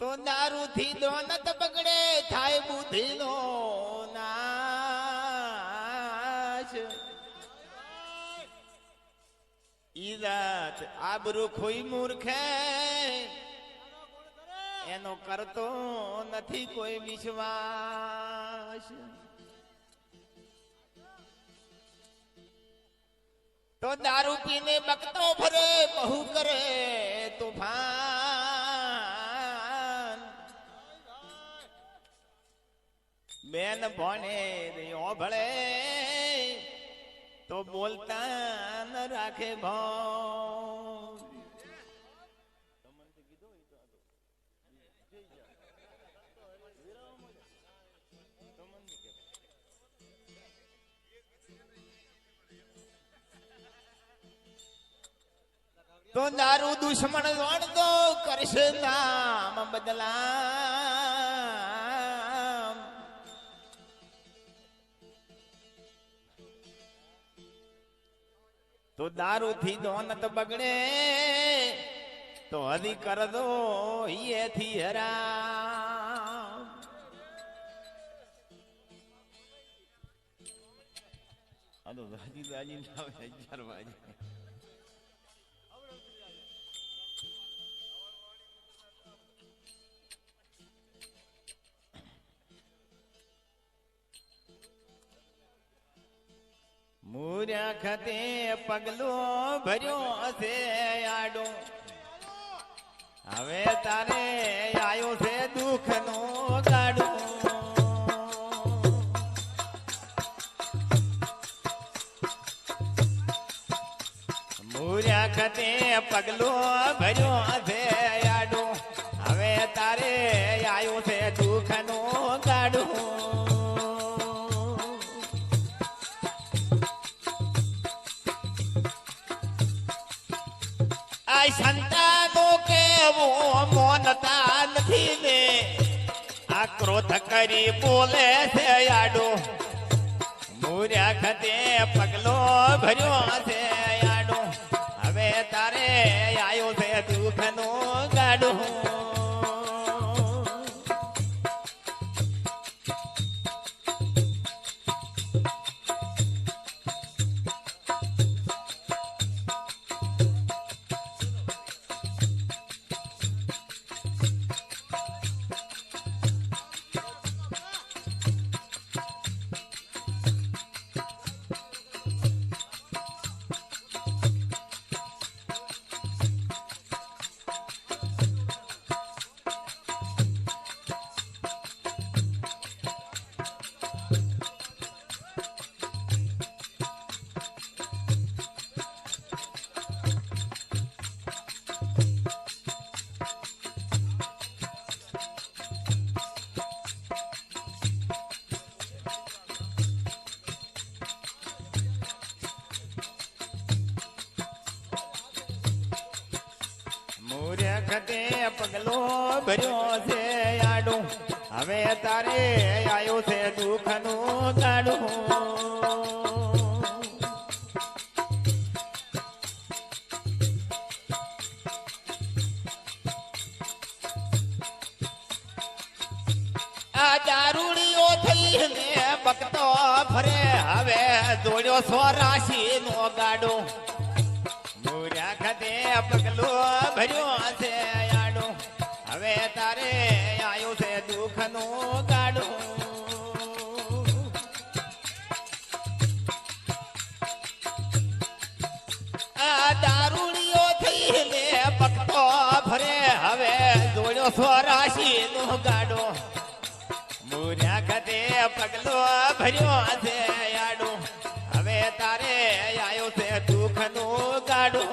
તો દારૂ થી દોનત બગડે થાય બુદ્ધિ નો નાશ ઈરાત આબરૂ ખોઈ મૂર્ખે. એનો કરતો નથી કોઈ વિશ્વાસ. તો દારૂ પીને બકતો ફરે, બહુ કરે તુફાન. બેન ભણે ભળે તો બોલતા ન રાખે ભો તો દારૂ દુશ્મન વણતો કરશે નામ બદલામ તો દારૂ થી દોનત બગડે, તો હરી કર દો થી હરા ના આવે હજાર વાગે. મૂર્યા પગલું ભર્યું હશે આડો. હવે તારે આવ્યું છે દુઃખ નો મૂર્યા ખતે પગલું ભર્યું હશે આડો. હવે તારે આયો છે દુઃખ નથી ને આ ક્રોધ કરી બોલે છે આડો. મૂર્યા ખતે પગલો ભર્યો છે આડો. હવે તારે આવ્યો છે દુઃખ નો મૂર્ય પગલો ભર્યો છે આડો. હવે તારે આયો છે દુઃખ નો ગાડો. દારૂડીઓ થઈ ને ભક્તો ફરે. હવે જોડ્યો સ્વરાશી નો ગાડો. મોર્યા ખાતે પગલો ભર્યો છે નો મૂર્યા ખાતે પગલો ભર્યો છે આડો હવે તારે આવ્યો છે દુઃખ નો ગાડો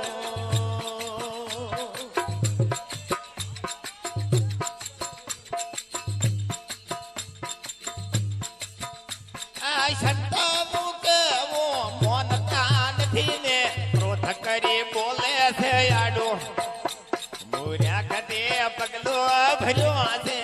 કરી બોલે છે આડો મોર્યા ખતે પગલો ભર્યો છે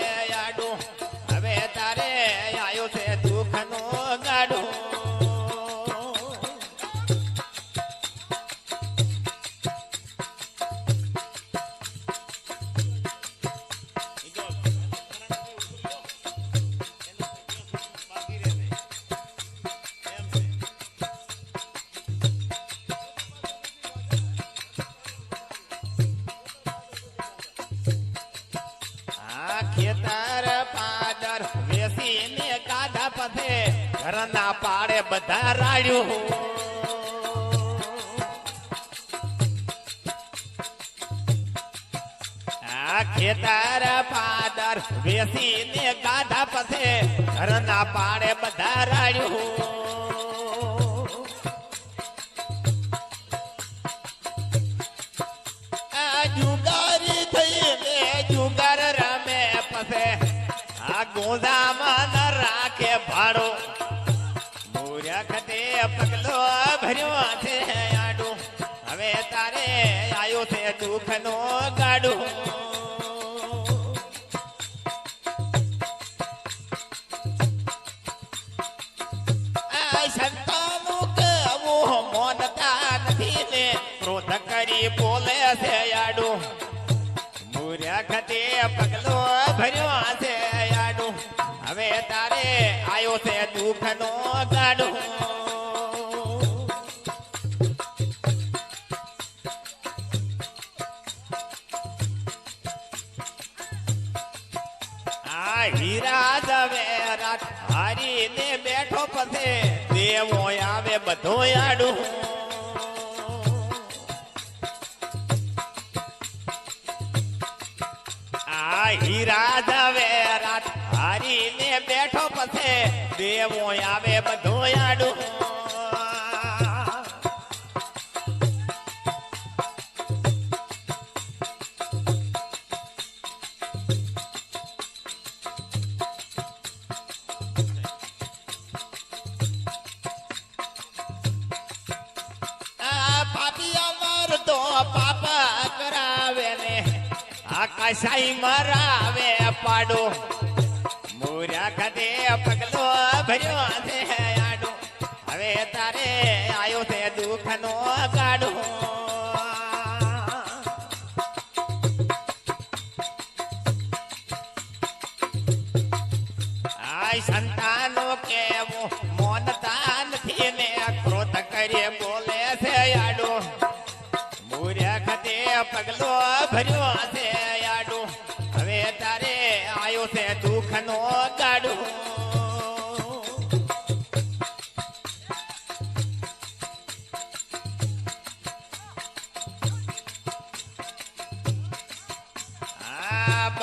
ખેતર પાદર વેસીને કાઢા પથે ઘરના પાડે બધા રાડ્યું ખેતર પાદર વેસીને કાઢા પથે ઘરના પાડે બધા રાડ્યું ગોદામાં ન રાખે ભાડો. મોર્યા ખતે પગલો ભર્યો છે આડું. હવે તારે આવ્યો તે દુઃખ નો ગાડું કરી બોલે છે આડું. મૂર્યા ખતે પગલો ભર્યો આયો છે દુઃખ નો ગાડું આ હીરા દવે રાત હારીને બેઠો પથે દેવો આવે બધો આડું. આ હીરા હારીને બેઠો પથે દેવો આવે બધો આડું. પાપી કરાવે ને. આકાશાઈ મરાવે પાડો. મોર્યા ખાતે પગલો ભર્યો છે આડો હવે તારે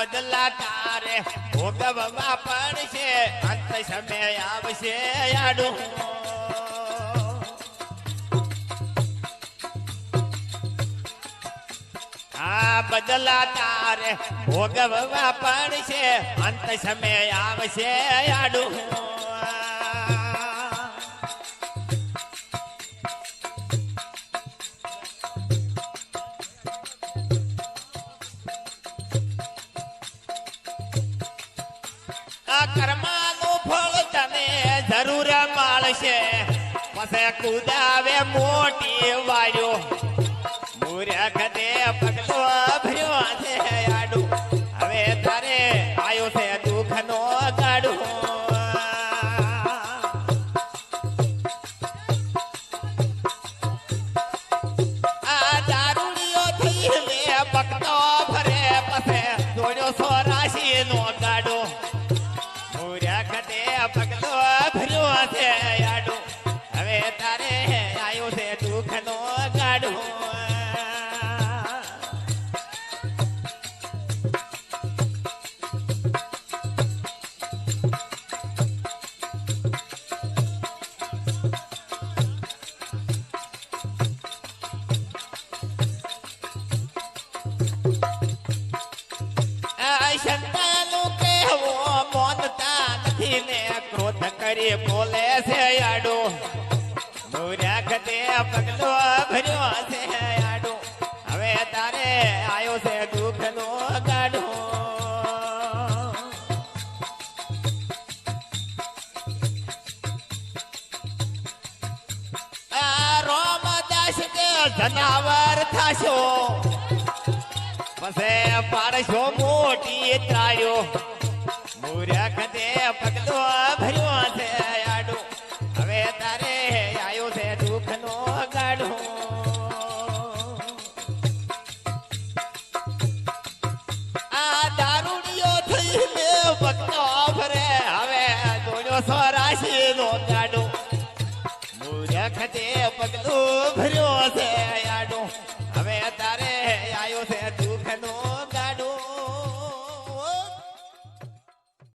બદલા તારે. ભોગવવા પડશે. અંત સમય આવશે આડું. આ બદલા તારે ભોગવવા પડશે. અંત સમય આવશે આડું. જરૂર મળશે. પછી કુદાવે મોટી વાયો મૂર્યા દે પગલો મોનતા નથી ને ક્રોધ કરી બોલે છે આડો. પગલો ભર્યો છે આડો. હવે તારે આવ્યો છે દુઃખ નો ગાડો જનાવર થાશો. પસે પાડશો મોટી ત્રાયો